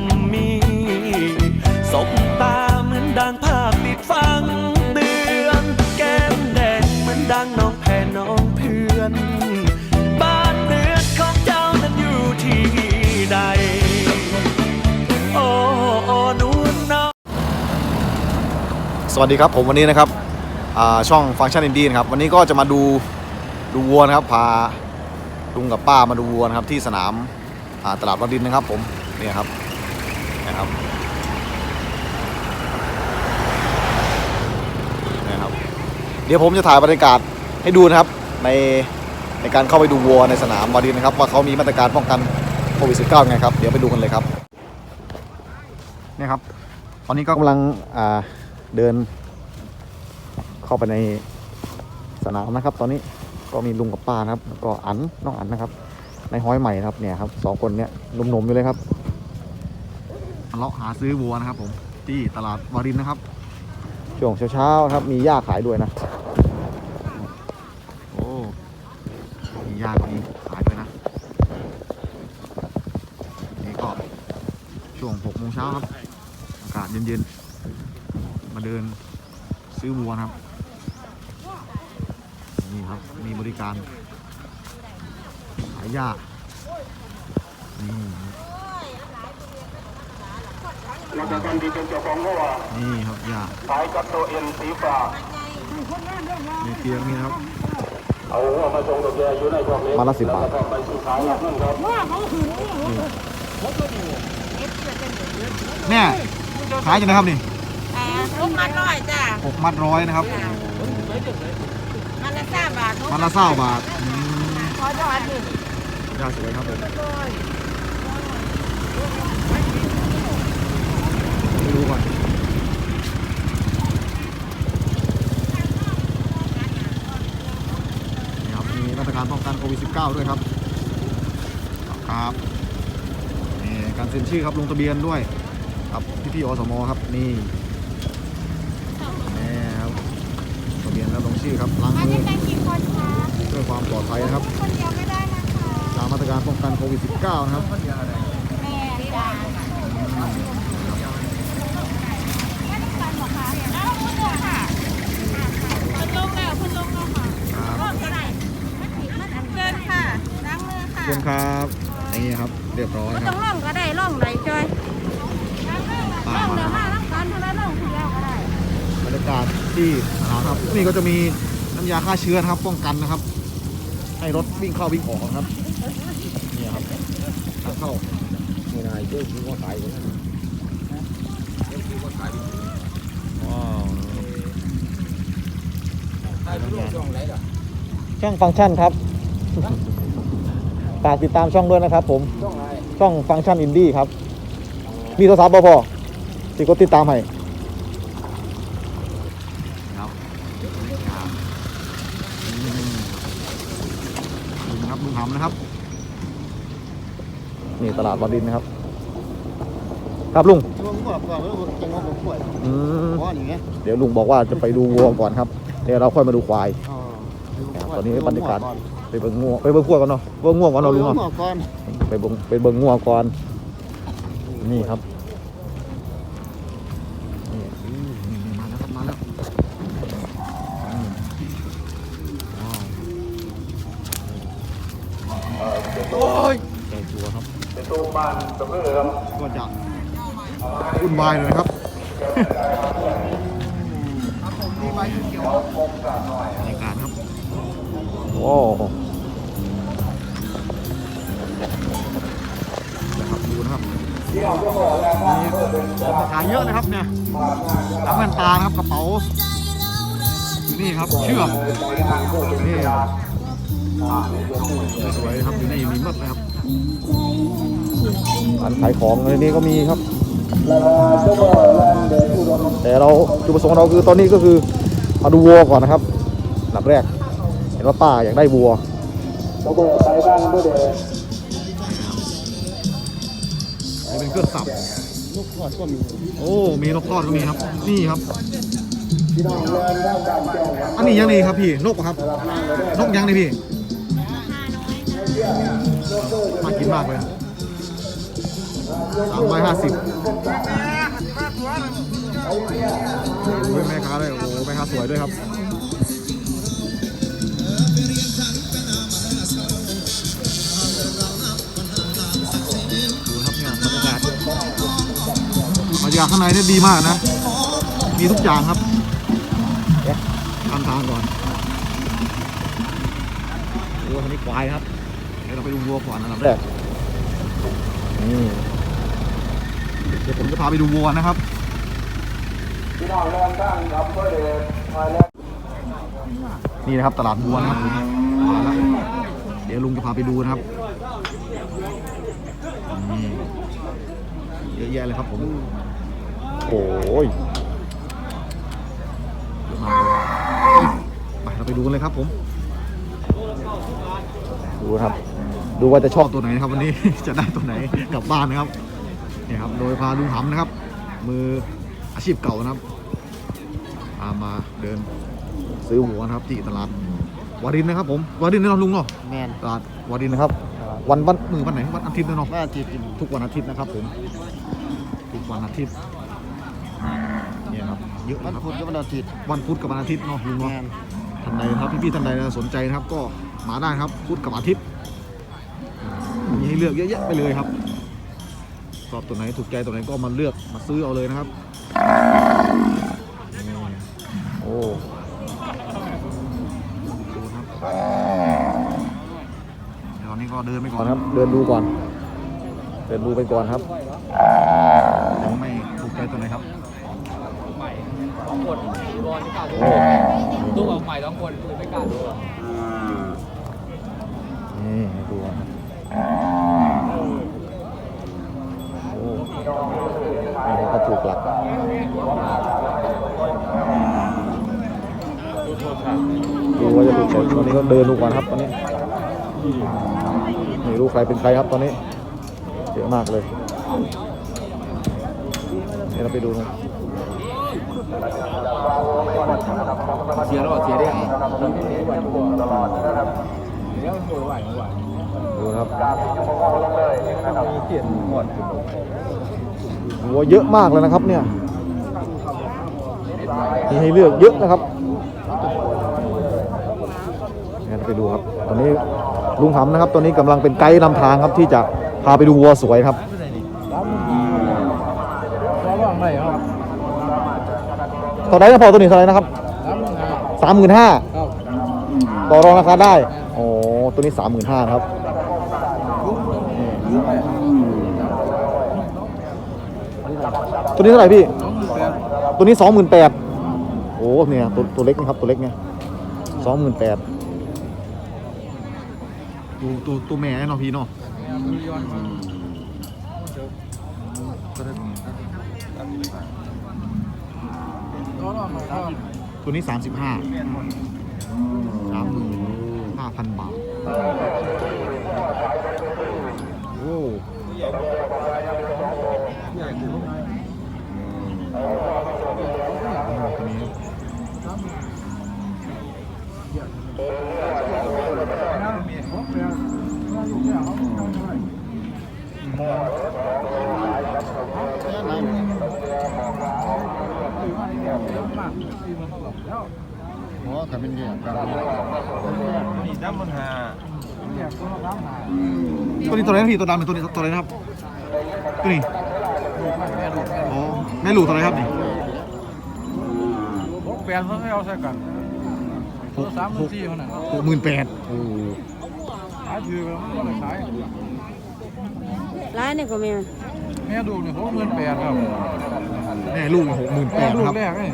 มมี สบตาเหมือนดังภาพติดฟังเตือน แก้มแดงเหมือนดังน้องแพ้น้องเพื่อน บ้านเรือนของเจ้านั้นอยู่ที่ใด โอ้โอ้นวลน้อง สวัสดีครับผมวันนี้นะครับอ่าช่องฟังก์ชันอินดี้นะครับวันนี้ก็จะมาดูดูวัวนะครับพาลุงกับป้ามาดูวัวนะครับที่สนามอ่าตลาดวัดดินนะครับผมเนี่ยครับ เดี๋ยวผมจะถ่ายบรรยากาศให้ดูนะครับ ในในการเข้าไปดูวัวในสนามวดินทร์นะครับ ว่าเขามีมาตรการป้องกันโควิด -19 ไงครับ เดี๋ยวไปดูกันเลยครับนี่ครับ ตอนนี้ก็กำลังเดิน เข้าไปในสนามนะครับ ตอนนี้ก็มีลุงกับป้านะครับก็อันน้องอันนะครับ ในห้อยใหม่นะครับเนี่ยครับสองคนเนี่ยหนุ่มๆอยู่เลยครับเลาะหาซื้อวัวนะครับ ผมที่ตลาดวารินนะครับ ช่วงเช้าๆครับ มีหญ้าขายด้วยนะโอ้มีหญ้าก็มีขายด้วยนะนี่ก็ช่วงหกโมงเช้าครับอากาศเย็นๆ มาเดินซื้อวัวนะครับ นี่ครับ มีบริการ ขายหญ้านี่ ครับเราจะกันดีเป็นเจ้าของวัวนี่ครับหญ้าขายกับตัวเอ็นสีฟ้าในเตียงนี่นะครับเอาวัวมาส่งตัวแกอยู่ในช่องนี้มาละ10บาทแล้วก็ไปซื้อขายแล้วนั่นครับแม่ขายอยู่นะครับนี่อ่าลูกมัดร้อยจ้ะหกมัดร้อยนะครับมันละสามบาทมัดละเศร้าบาทอืมขอจอดหนึ่งหญ้าสวยครับผมไปดูก่อนนี่ครับ มีมาตร การป้องกันโควิด -19 ด้วยครับครับนี่การเซ็นชื่อครับลงทะเบียนด้วยครับพี่พี่ๆอสมครับนี่นี่ครับทะเบียนแล้วลงชื่อครับล้างมามืได้อแต่กี่คนคะเพื่อความปลอดภัยนะครับคนเดียวไม่ได้นะคะตามมาตรการป้องกันโควิด -19 นะครับ แม่จ้ะแล้วคุณลงค่ะคุณลงแล้วคุณลงแล้วค่ะ ครับ ลงก็ได้เชิญค่ะล้างมือ ขอบ ค่ะคุณครับนี่ครับ เรียบร้อยไม่คต้รัอบงล่องก็ได้ล่องไหนจอยล่องเดี๋ยวมาล่องกันเท่านั้นล่องคนเดียวก็ได้บรรยากาศที่สนามครับ นี่ก็จะมีน้ำยาฆ่าเชื้อนะครับ ป้องกันนะครับ ให้รถวิ่งเข้าวิ่งออกนะครับนี่ครับทางเข้าไม่ได้เจ้าคือว่าขายกันว้าวขายรูปช่องไหนล่ะช่องฟังก์ชันครับ ฝากติดตามช่องด้วยนะครับ ผมช่องไหนช่องฟังก์ชันอินดี้ครับ มีโทรศัพท์บ่พอที่กดติดตามให้ครับลุงครับลุงหำนะครับ นี่ตลาดวารินนะครับ ครับลุงช่วงก่อนก่อนแล้วจังหวะผมป่วยอืมเพราะอย่างเงี้ยเดี๋ยวลุงบอกว่าจะไปดูวัวก่อนครับ เดี๋ยวเราค่อยมาดูควาย อ๋อ ตอนนี้บรรยากาศไปเบิ่งงัวไปเบิ่งงัวก่อนเนาะเบิ่งงัวก่อนเนาะลุงเนาะเนาะก่อนไปเบิ่งไปเบิ่งงัวก่อนนี่ครับนี่อืมนี่มาแล้วครับมาแล้วอืมว้าวโอ้ยแกงตัวครับเป็นตู้บ้านตะเพื่อครับก็จะวุ่นวายเลยนะครับ มีของมาขายเยอะนะครับเนี่ยทั้งแว่นตานะครับกระเป๋าอยู่นี่ครับเชือกนี่สวยๆครับอยู่นี่มีหมดเลยครับร้านขายของในนี้ก็มีครับ แต่เราจุดประสงค์เราคือตอนนี้ก็คือมาดูวัวก่อนนะครับหลับแรก เห็นว่าป้าอยากได้วัว เบอร์ไปบ้านด้วยเด็กนี่เป็นเครื่องสับ ลูกขอดก็มีโอ้ มีนกทอดก็มีครับ นี่ครับ อันนี้ยังนี่ครับพี่นกครับ นกยังนี่พี่มากินมากเลยสามร้อยห้าสิบโอ้ยแม่ค้าด้วยโอ้โหแม่ค้าสวยด้วยครับากข้างในเนี่ยดีมากนะ มีทุกอย่างครับเอ๊ะทำทางก่อนโอ้ทางนี้ควายครับ เดี๋ยวเราไปดูวัวก่อนอันดับแรกนี่เดี๋ยวผมจะพาไปดูวัวนะครับนี่นะครับตลาดวัวนะครับเดี๋ยวลุงจะพาไปดูนะครับเยอะแยะเลยครับผม โอ้ยเยอะมากเลยไปเราไปดูกันเลยครับผม ดูครับ ดูว่าจะชอบตัวไหนนะครับวันนี้ จะได้ตัวไหนกลับบ้านนะครับ เนี่ยครับโดยพาลุงหำนะครับ มืออาชีพเก่านะครับพามาเดินซื้อหัวนะครับที่ตลาดวารินนะครับผมวารินนี่เราลุงเนาะแมนตลาดวารินนะครับ วันวันมือวันไหนวันอาทิตย์เนาะว่าจีบกินทุกวันอาทิตย์นะครับผมทุกวันอาทิตย์ เนี่ยครับเยอะมันนะครับพุธกับวันอาทิตย์วันพุธกับวันอาทิตย์เนาะลุงแมเนาะนท่านใดนะครับพี่ๆท่านใดสนใจนะครับ ก็มาได้ครับพุธกับอาทิตย์มีให้เลือกเยอะแยะไปเลยครับชอบตัวไหนถูกใจตัวไหนก็มาเลือกมาซื้อเอาเลยนะครับนี่โอ้ดูครับเดี๋ยวตอนนี้ก็เดินไปก่อนครับ เดินดูก่อน เดินดูไปก่อนครับยังไม่ถูกใจตัวไหนครับสองคนบ อลไม่กล้าดูโอ้ลูกออกใหม่สองคนคือไม่กล้าดูนี่ให้ดูครับโอ้นี่เขาถูกหลักดูว่าจะถูกใจตอนนี้ก็เดินดูก่อนครับตอนนี้ไม่รู้ใครเป็นใครครับตอนนี้เยอะมากเลยเดี๋ยวเราไปดูนะ เสียแล้วเสียได้ไงดูครับหัวเยอะมากเลยนะครับเนี่ยมีให้เลือกเยอะนะครับไปดูครับ ตอนนี้ลุงหำนะครับ ตอนนี้กำลังเป็นไกด์นำทางครับที่จะพาไปดูวัวสวยครับร้องไหนครับ ต่อได้นะพอตัวนี้เท่าไหร่นะครับสามหมื่นห้าสามหมื่นห้าต่อรองราคาได้โอ้ตัวนี้สามหมื่นห้าครับตัวนี้เท่าไหร่พี่ ตัวนี้สองหมื่นแปดโอ้เนี่ยตัวตัวเล็กนะครับตัวเล็กเนี่ยสองหมื่นแปดตัวตัวตัวแม่เนาะพี่เนาะ ตัวนี้สามสิบห้าสามหมื่นห้าพันบาท โอ้ตัวนี้ครับ หัวขับเป็นเดียวกันตัวนี้ตัวไหนนะพี่ตัวดำเป็นตัวนี้ตัวอะไรนะครับตัวนี้อ๋อแม่ลูกตัวอะไรครับนี่พกแปดเขาให้เอาใส่กันตัวสามหมื่นสี่คนน่ะหกหมื่นแปดโอ้ขายถือแล้วมันก็เลยขายร้านนี่ก็มีแม่ดูเนี่ยหกหมื่นแปดครับแม่ลูกหกหมื่นแปแม่ดดูครับแรกนี่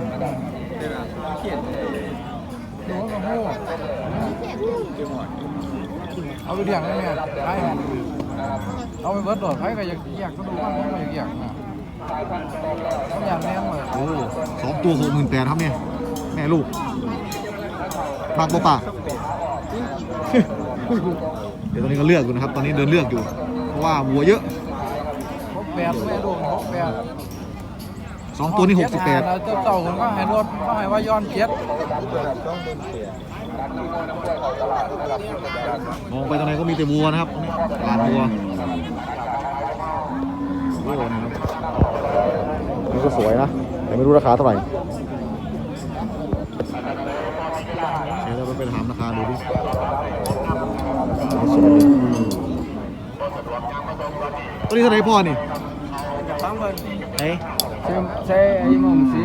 ดูกับโม่เอาไปเลี้ยงได้ไหมขายเอาไปเบิดดอกใครก็อยากอยากก็ดูบ้างก็อยากอยากนะเขาอยากแน่นเลยโอ้สองตัวหกหมื่นแปดครับเนี่ยแม่ลูกบางปะป่าเดี๋ยวตอนนี้ก็เลือกอยู่นะครับ ตอนนี้เดินเลือกอยู่ เพราะว่าวัวเยอะหกแปดแม่ดูหกแปด สองตัวนี้หกสิบแปดเจ้าเต่าคนก็ให้รถก็ให้ว่าย้อนเจ็ดมองไปตรงไหนก็มีแต่วัวนะครับตรงนี้ตลาดวัวโอ้ไม่รู้ราคาเท่าไหร่เดี๋ยวเราไปถามราคาดูดิสวยตัวนี้เท่าไหร่พ่อนี่ตั้งเงินเอ้ ยใช่ใช่ไอ้หมงสี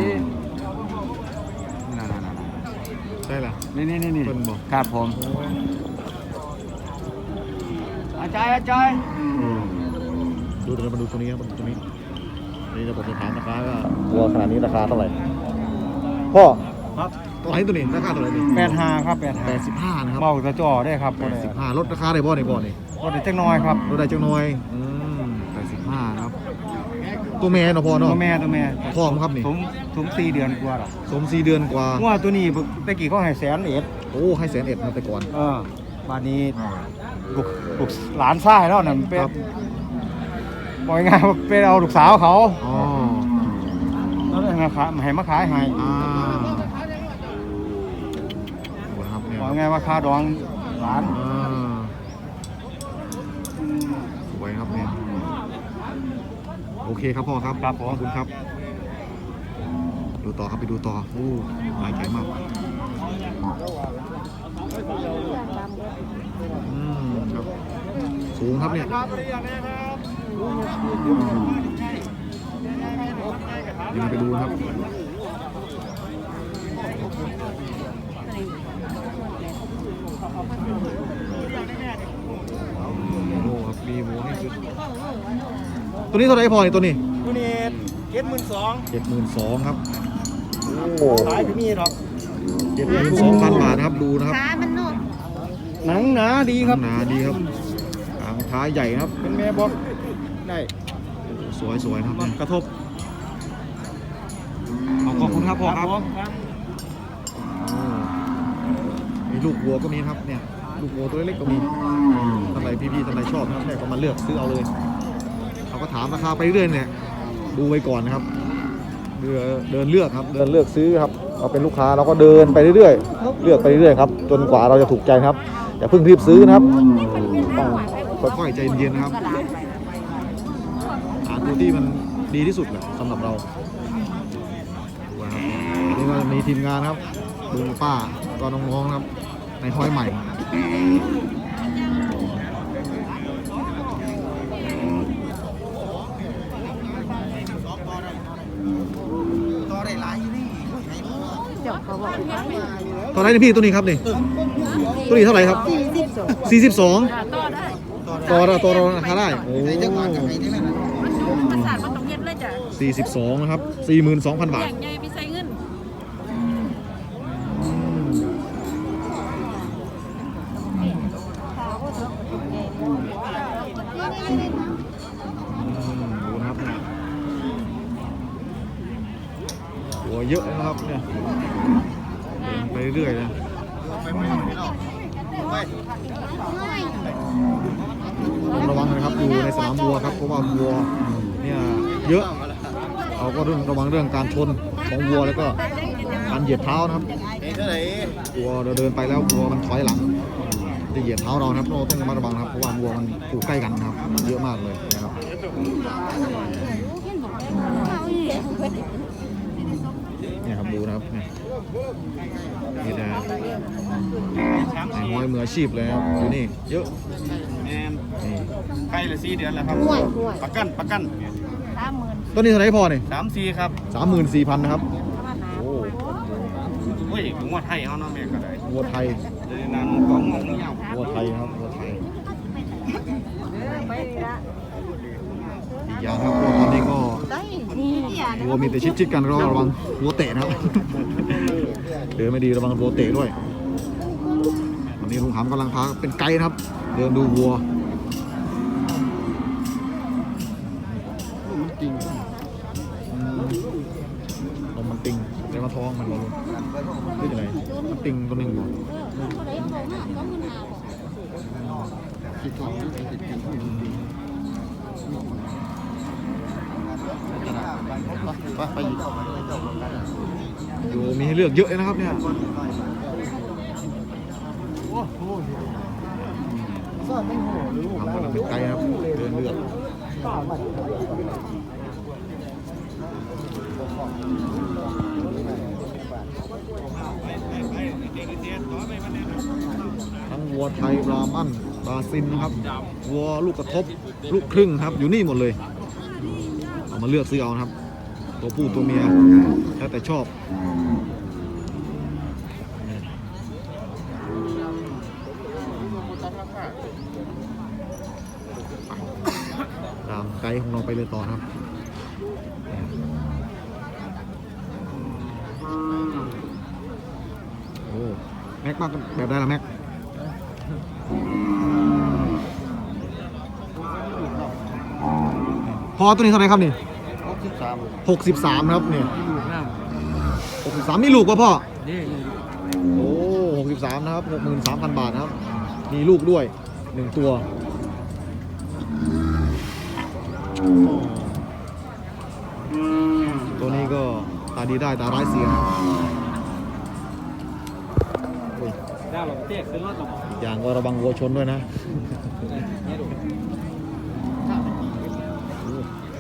น่าๆๆใช่ละนี่นี่นี่นี่เพิ่นบอกครับผมอาจารย์อาจารย์ดูตัวนี้มาดูตัวนี้ครับมาดูตัวนี้นี่จะผมจะถามราคาก็วัวขนาดนี้ราคาเท่าไหร่พ่อครับตัวไหนตัวนี้ราคาเท่าไหร่นี่แปดห้าครับแปดห้าแปดสิบห้านะครับเมาตะจ่อได้ครับแปดสิบห้าลดราคาได้บ่ในบ่นี่รถจังน้อยครับลดได้จังหน่อยอืมแปดสิบห้านะครับ ตัวแม่เนาะพ่อเนาะตัวแม่ตัวแม่ท้องครับนี่ถุงถุงสี่เดือนกว่าหรอสมสี่เดือนกว่าว่าตัวนี้ตะกี้เขาให้แสนเอ็ดโอ้ให้แสนเอ็ดนะแต่ก่อนเออบ้านนี้ลูกลูกหลานชายแล้วน่ะเป็นครับบอกง่ายๆว่าเป็นเอาลูกสาวเขาอ๋อแล้วให้มาขายให้มาขายให้อ่าโอ้ครับเนี่ยบอกง่ายว่าค่าดองหลาน อ่าสวยครับเนี่ย โอเคครับพ่อครับครับผม ขอบคุณครับ ดูต่อครับไปดูต่อโอ้หลายใจมากอืมครับสูงครับเนี่ยยืนไปดูนะครับโอ้ครับมีหมูให้ซื้อ ตัวนี้เท่าไหร่พอเนี่ยตัวนี้ตัวนี้เจ็ดหมื่นสองเจ็ดหมื่นสองครับโอ้ขายที่มีหรอกเจ็ดหมื่นสองพันบาทนะครับดูนะครับขามันนุ่มหนังหนาดีครับหนาดีครับหางท้ายใหญ่นะครับ เป็นแม่บอกได้สวยสวยๆนะครับเนี่ยกระทบขอบคุณครับพ่อครับผมโอ้มีลูกวัวก็มีนะครับเนี่ยลูกวัวตัวเล็กๆก็มีท่านใดพี่ๆท่านใดชอบนะครับเนี่ยก็มาเลือกซื้อเอาเลยเขา ก็ถามราคาไปเรื่อยเนี่ยดูไว้ก่อนนะครับเดินเดินเลือกครับเดินเลือกซื้อครับเราเป็นลูกค้าเราก็เดินไปเรื่อยๆ เลือกไปเรื่อยๆครับจนกว่าเราจะถูกใจนะครับอย่าเพิ่งรีบซื้อนะครับต้องค่อยๆใจเย็นๆนะครับหาตัวที่มันดีที่สุดแหละสำหรับเราดูนะครับนี่ก็มีทีมงานครับลุงป้าก็น้องๆนะครับในห้อยใหม่ เจ้าเขาบอกว่าเท่าไหรนี่พี่ตัวนี้ครับนี่ตัวนี้เท่าไหร่ครับสี่สิบสอง42ต่อได้ต่อเราต่อเราราคาได้โอ้มันสูงมันสาดมันต้องเย็ดเลยจ้ะ42นะครับ42,000บาทอย่างใหญ่ไปใส่เงิน อืมดูนะครับเนี่ยหัวเยอะนะครับเนี่ยเดินไปเรื่อยๆนะต้องระวัง นามวัวครับเพราะว่าวัวเนี่ยเยอะเราก็ต้องระวังเรื่องการชนของวัวแล้วก็การเหยียบเท้านะครับวัวเราเดินไปแล้ววัวมันถอยหลังจะเหยียบเท้าเรานะครับเราต้องระมัดระวังครับเพราะว่าวัวมันอยู่ใกล้กันครับเยอะมากเลยนะครับ ดูนะครับเนี่ยนี่นะไอ้ห้อยมืออาชีพเลยนะครับดูนี่เยอะแม่นนี่ใกล้ละสี่เดือนแล้วครับห่วยห่วยประกันประกันสามหมื่นต้นนี้เท่าไหร่พอเนี่ยสามสี่ครับสามหมื่นสี่พันนะครับประมาณนั้นโอ้โอ้ยผมว่าไทยเขาเนาะแม่ก็ได้วัวไทยเลยนานกองงงยาววัวไทยนะครับวัวไทยไปละอีกอย่างครับวัวตอนนี้ก็ ได้นี่วัวมีแต่ชิดๆกันก็ระวังวัวเตะนะครับเดินไม่ดีระวังวัวเตะด้วยวันนี้ลุงหำกำลังพาเป็นไกด์นะครับ เดินดูวัวจริงนมมันติงแต่ว่าท้องมันบอลนี่อะไรมันติงตัวหนึ่งบ่ อยู่มีให้เลือกเยอะเลยนะครับเนี่ยทำมันเป็นไกด์นะครับเดินเลือกทั้งวัวไทยบรามันบราซินนะครับวัวลูกกระทบ ลูกครึ่งครับ อยู่นี่หมดเลย เอามาเลือกซื้อเอานะครับ ตัวผู้ตัวเมียแล้วแต่ชอบตามไกด์ของเราไปเลยต่อครับโอ้แม็กมากแบบได้ละแม็กพอตัวนี้เท่าไหร่ครับนี่ สิบสามหกสิบสามครับเนี่ยลูกน้หกสิบสามนี่ลูกป่ะพ่อำนี่โอ้หกสิบสามนะครับหกหมื่นสามพันบาทนะครับ มีลูกด้วยหนึ่งตัว ตัวนี้ก็ตาดีได้ตาร้ายเสียโอ้ยได้หรอเตะขึ้นรถหรออย่างก็ระวังวัวชนด้วยนะโอ้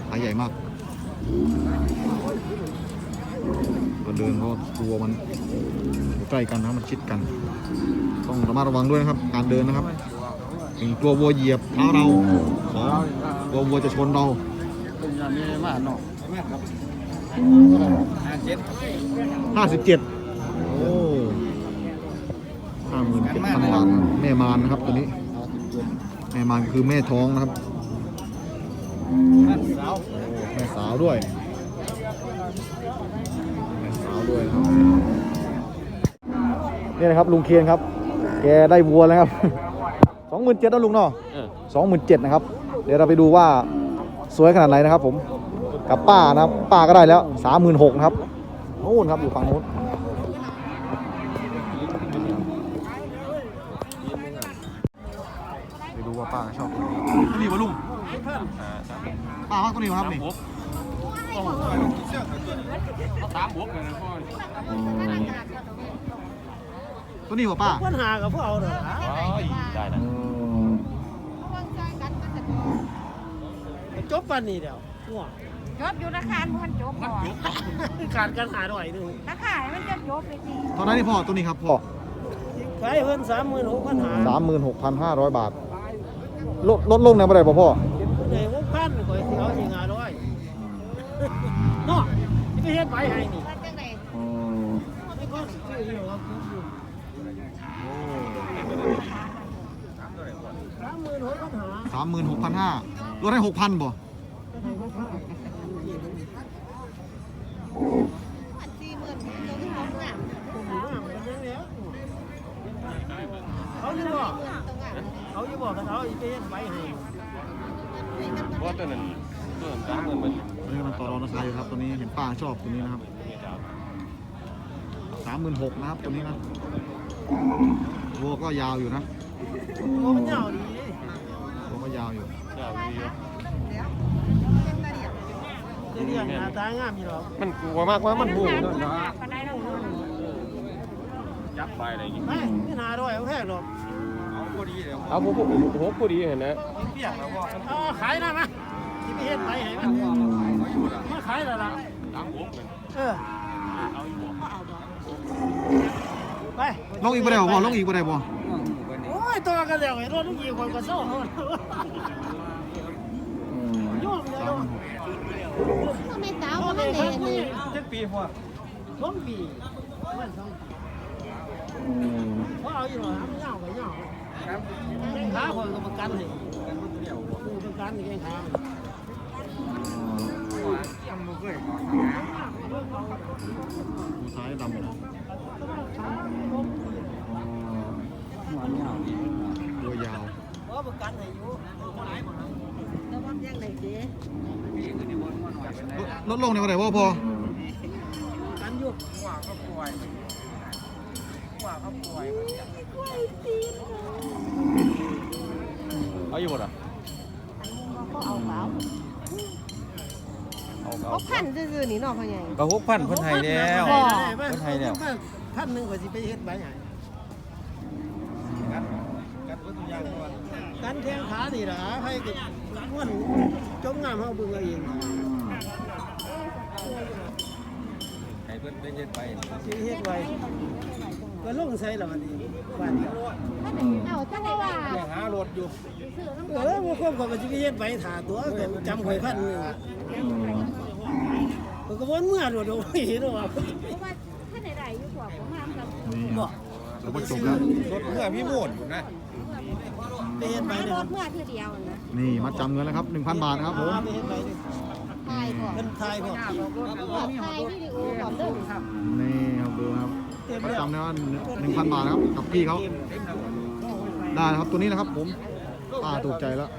ขาใหญ่มาก็เดินเพราะตัวมันใกล้กันนะมันชิดกัน ต้องระมัดระวังด้วยนะครับ การเดินนะครับหนึ่งกลัววัวเหยียบเท้าเราสองกลัววัวจะชนเราห้าสิบเจ็ดโอ้ห้าหมื่นเจ็ดพันบาทนะครับแม่มารนะครับตัวนี้ แม่มารคือแม่ท้องนะครับสาวแม่สาวด้วย ด้วยนะครับนี่นะครับลุงเคียนครับ แกได้วัวแล้วครับสองหมื่นเจ็ดแล้วลุงเนาะสองหมื่นเจ็ดนะครับ เดี๋ยวเราไปดูว่าสวยขนาดไหนนะครับผมกับป้านะครับป้าก็ได้แล้วสามหมื่นหกนะครับนู่นครับอยู่ฝั่งนู้นไปดูว่าป้าชอบตัวนี้วะลุงป้าว่าตัวนี้วะครับนี่ สามบวกเลยนะพ่อตัวนี้วะป้าปัญหากับพวกเอาเด้อได้นะจบปันนี้เดี๋ยวง่วงจบอยู่ราคามันจบก่อนขาดกันหาหน่อยหนึงราคาให้มันจะจบไปสิตอนนั้นนี่พ่อตัวนี้ครับพ่อขายเพิ่นสามหมื่นหกพันหาสามหมื่นหกพันห้าร้อยบาทลดลดลงในบ่ได้ป่ะพ่อ เนาะที่ไปเฮ็ดไปให้นี่ว่าจังได๋ไม่ก็ซื้ออยู่ครับสามหมื่นหกพันหาสามหมื่นหกพันห้าลดได้หกพันบ่เขาอยู่บ่เขาอยู่บ่กันเขาอีไปเฮ็ดไปให้ว่าตัวนั้นตัวนั้นสามหมื่นมัน ต่อรองราคาอยู่ครับตัวนี้เห็นป้าชอบตัวนี้นะครับสามหมื่นหกนะครับตัวนี้นะวัวก็ยาวอยู่นะโอ้มันยาวดีวัวก็ยาวอยู่เจ้าวีเรียกหน้าตางามอยู่หรอมันกลัวมากว่ามันหูมนะนปานใดยับไปอะไรอย่างงี้ไม่ไม่หาร้อยเอาแพงหรอกเอาผมผมผมพอดีเห็นนะเอาขายนะมาที่ไปเฮ็ดไปให้มัน มาขายแล้วล่ะสามบวกเลยเออไปลงอีกบ่ได้บ่พ่อลงอีกบ่ได้บ่โอ้ยตัวกันแล้วไอ้รถทุกยี่คนก็เศร้าหมดยุ่งเลยสามหมื่นหกทำไมสาวเอาบ่เลทัยนคได้รับนี่เจ็ดปีพอสองปีมันสองเพราะเอาอยู่หรอเงาไปเงาแข้งขาคนก็ประกันให้กูประกันแข้งขา ดูท้ายดำหัวยาวเพราะประกันให้อยู่ระวังยังไดสิลดลงในบ่ได้บ่พอกันอยู่เอาอยู่หมดอะเอาเปล่า เอาเขาพันซื่อๆนี่เนาะพ่อใหญ่ ก็หกพันคนไทยแล้วบ่คนไทยแล้วพันหนึ่งก็สิไปเฮ็ดใบใหญ่กันแข้งขานี่ล่ะให้กับม้วนจมงามเฮาเบิ่งเอาเองให้เพิ่นได้เฮ็ดไปสิเฮ็ดไว้ก็ลงใส่ละวันนี้บ้านเอาจังว่ายังหารถอยู่ซื้อน้ำเออบ่ควบกับว่าสิเฮ็ดไว้ถาตัวก็จำหวยพันหนึงมัน ก็วนเมื่อโดดโดดเห็นว่าเพราะว่าถ้าไหนๆอยู่กว่าผมมากับนี่ครับแล้วก็จบแล้วรถเมื่อพี่โมดนะไปเฮ็ดไว้รเนี่ยถเมื่อทีเดียวนะนี่มัดจำเงินแล้วครับ1,000 บาทนะครับผม ไปเฮ็ดไว้เนี่ยถ่ายก่อนเพิ่นทายพอถ่ายวิดีโอก่อนเด้อนี่ครับดูนะครับมัดจำนะว่า1,000 บาทนะครับกับพี่เขาได้นะครับตัวนี้นะครับผมป้าถูกใจแล้ว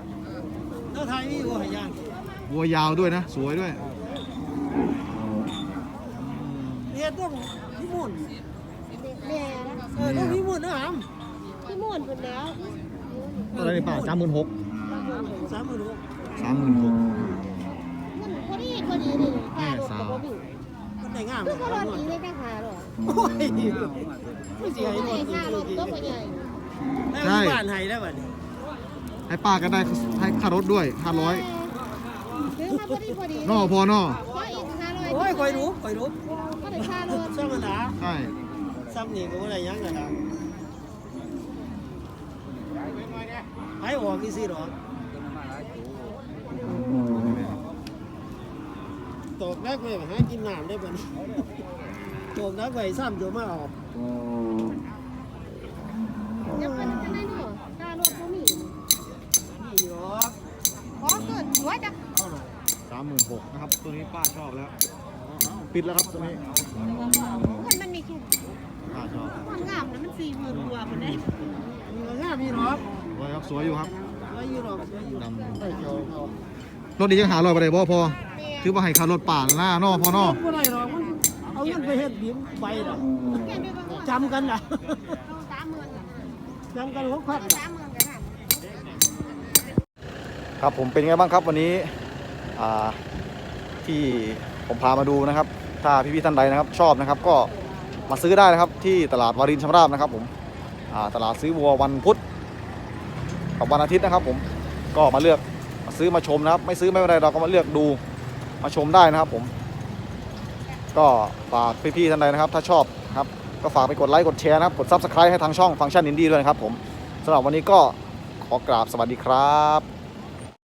แล้วทายนี่บ่ให้ย่างวัวยาวด้วยนะ สวยด้วย เฮ็ดต้องพี่มุ่นแม่นะเออต้องพี่มุ่นนะหามที่ม่วนพุ่นแล้วตัวนี้ป้าสามหมื่นหกสามหมื่นหกสามหมื่นหกมันพอดีพอดีนี่ค่ารถก็บ่มีมันได้งามคือเขารถอีกเลยจังหาหรอโอ้ยไม่เสียให้หมดค่ารถก็บ่ใหญ่ได้บ้านให้แล้วบัดนี้ให้ป้าก็ได้ให้ค่ารถด้วยห้าร้อยซื้อมาพอดีพอดีนอพอนอขออีก500 โอ้ยคอยรู้คอยรู้ก็ได้ค่ารถธรรมดาใช่ซ้ำนี่ก็บ่ได้หยังกันนะให้ออกอีสิหรอตกแรกไปหากินน้ำได้บัดนี้ตกแรกไปซ้ำตัวมาออกยังเป็นจังได๋เนาะค่ารถบ่มีนี่หรอกขอเกินหัวจักสามหมื่นหกนะครับ ตัวนี้ป้าชอบแล้ว ปิดแล้วครับตัวนี้คันมันมีคือป้าชอบมันงามนะมัน40,000กว่าพุ่นเด้มีก็งามมีหรอกสวยครับสวยอยู่ครับสวยอยู่หรอกสวยอยู่ดำรถดียังหาลอยไปได้บ่พอถือว่าให้ค่ารถป่าหน้านอพอนอบ่ได้หรอกมันเอาเงินไปเฮ็ดบิมไปดอกแค่ไปเบิ่งว่าจำกันนะ30,000น่ะจำกันหกพัน30,000กันน่ะครับผมเป็นไงบ้างครับวันนี้อ่าที่ผมพามาดูนะครับ ถ้าพี่ๆท่านใดนะครับ ชอบนะครับก็มาซื้อได้นะครับที่ตลาดวารินชำราบนะครับผมตลาดซื้อวัววันพุธกับวันอาทิตย์นะครับ ผมก็มาเลือกมาซื้อมาชมนะครับ ไม่ซื้อไม่เป็นไรเราก็มาเลือกดูมาชมได้นะครับ ผม ก็ฝากพี่ๆท่านใดนะครับ ถ้าชอบครับก็ฝากไปกดไลค์กดแชร์นะครับกด Subscribe ให้ทางช่องฟังก์ชันอินดี้ด้วยนะครับ ผมสำหรับวันนี้ก็ขอกราบสวัสดีครับ